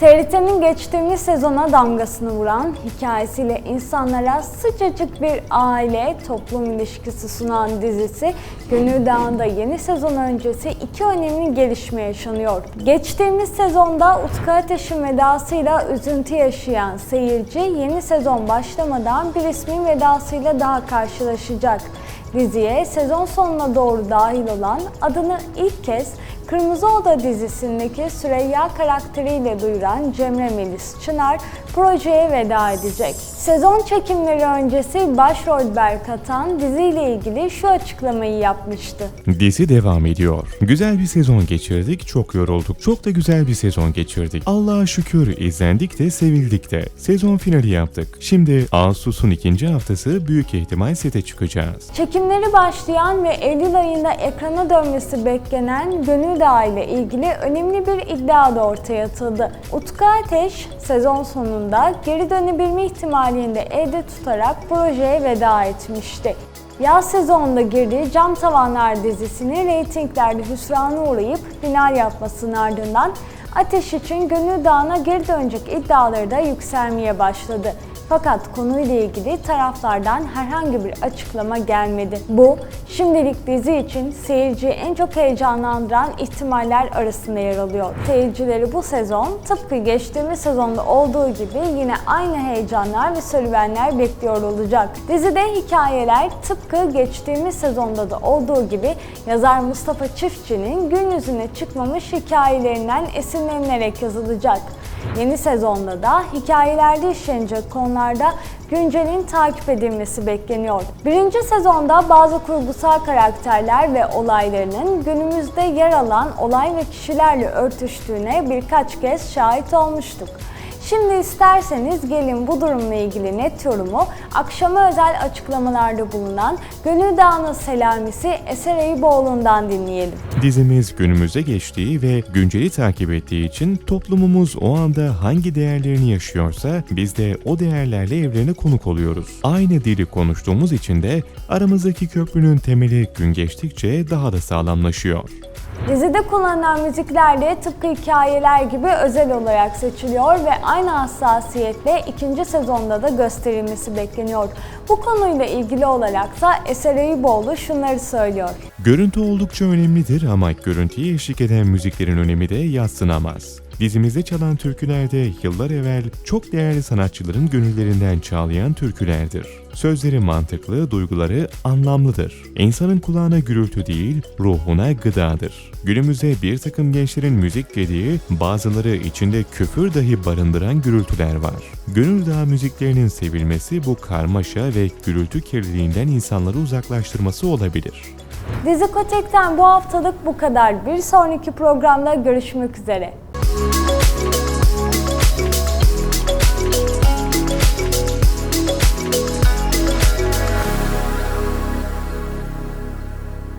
TRT'nin geçtiğimiz sezona damgasını vuran, hikayesiyle insanlara sıcacık bir aile toplum ilişkisi sunan dizisi Gönül Dağı'nda yeni sezon öncesi iki önemli gelişme yaşanıyor. Geçtiğimiz sezonda Utku Ateş'in vedasıyla üzüntü yaşayan seyirci yeni sezon başlamadan bir ismin vedasıyla daha karşılaşacak. Diziye sezon sonuna doğru dahil olan adını ilk kez Kırmızı Oda dizisindeki Süreyya karakteriyle duyuran Cemre Melis Çınar projeye veda edecek. Sezon çekimleri öncesi başrol Berk Atan diziyle ilgili şu açıklamayı yapmıştı. Dizi devam ediyor. Güzel bir sezon geçirdik, çok yorulduk. Çok da güzel bir sezon geçirdik. Allah'a şükür izlendik de sevildik de. Sezon finali yaptık. Şimdi Ağustos'un ikinci haftası büyük ihtimal sete çıkacağız. Çekimleri başlayan ve Eylül ayında ekrana dönmesi beklenen Gönül Dağı ile ilgili önemli bir iddia da ortaya atıldı. Utku Ateş sezon sonunda geri dönebilme ihtimalini de elde tutarak projeye veda etmişti. Yaz sezonunda girdiği Cam Tavanlar dizisinin reytinglerde hüsrana uğrayıp final yapmasının ardından Ateş için Gönül Dağı'na geri dönecek iddiaları da yükselmeye başladı. Fakat konuyla ilgili taraflardan herhangi bir açıklama gelmedi. Bu şimdilik dizi için seyirciyi en çok heyecanlandıran ihtimaller arasında yer alıyor. Seyircileri bu sezon tıpkı geçtiğimiz sezonda olduğu gibi yine aynı heyecanlar ve serüvenler bekliyor olacak. Dizide hikayeler tıpkı geçtiğimiz sezonda da olduğu gibi yazar Mustafa Çiftçi'nin gün yüzüne çıkmamış hikayelerinden esinlenilerek yazılacak. Yeni sezonda da hikayelerde işlenecek konularda güncelin takip edilmesi bekleniyor. Birinci sezonda bazı kurgusal karakterler ve olaylarının günümüzde yer alan olay ve kişilerle örtüştüğüne birkaç kez şahit olmuştuk. Şimdi isterseniz gelin bu durumla ilgili net yorumu akşama özel açıklamalarda bulunan Gönül Dağı'nın selamisi Eser Eyüboğlu'ndan dinleyelim. Dizimiz günümüze geçtiği ve günceli takip ettiği için toplumumuz o anda hangi değerlerini yaşıyorsa biz de o değerlerle evrene konuk oluyoruz. Aynı dili konuştuğumuz için de aramızdaki köprünün temeli gün geçtikçe daha da sağlamlaşıyor. Dizide kullanılan müzikler de tıpkı hikayeler gibi özel olarak seçiliyor ve aynı hassasiyetle ikinci sezonda da gösterilmesi bekleniyor. Bu konuyla ilgili olaraksa Eser Eyüboğlu şunları söylüyor. Görüntü oldukça önemlidir ama görüntüye eşlik eden müziklerin önemi de yadsınamaz. Dizimizde çalan türkülerde yıllar evvel çok değerli sanatçıların gönüllerinden çağlayan türkülerdir. Sözleri mantıklı, duyguları anlamlıdır. İnsanın kulağına gürültü değil, ruhuna gıdadır. Günümüzde bir takım gençlerin müzik dediği, bazıları içinde küfür dahi barındıran gürültüler var. Gönül Dağı müziklerinin sevilmesi bu karmaşa ve gürültü kirliliğinden insanları uzaklaştırması olabilir. Dizi Kotek'ten bu haftalık bu kadar. Bir sonraki programda görüşmek üzere.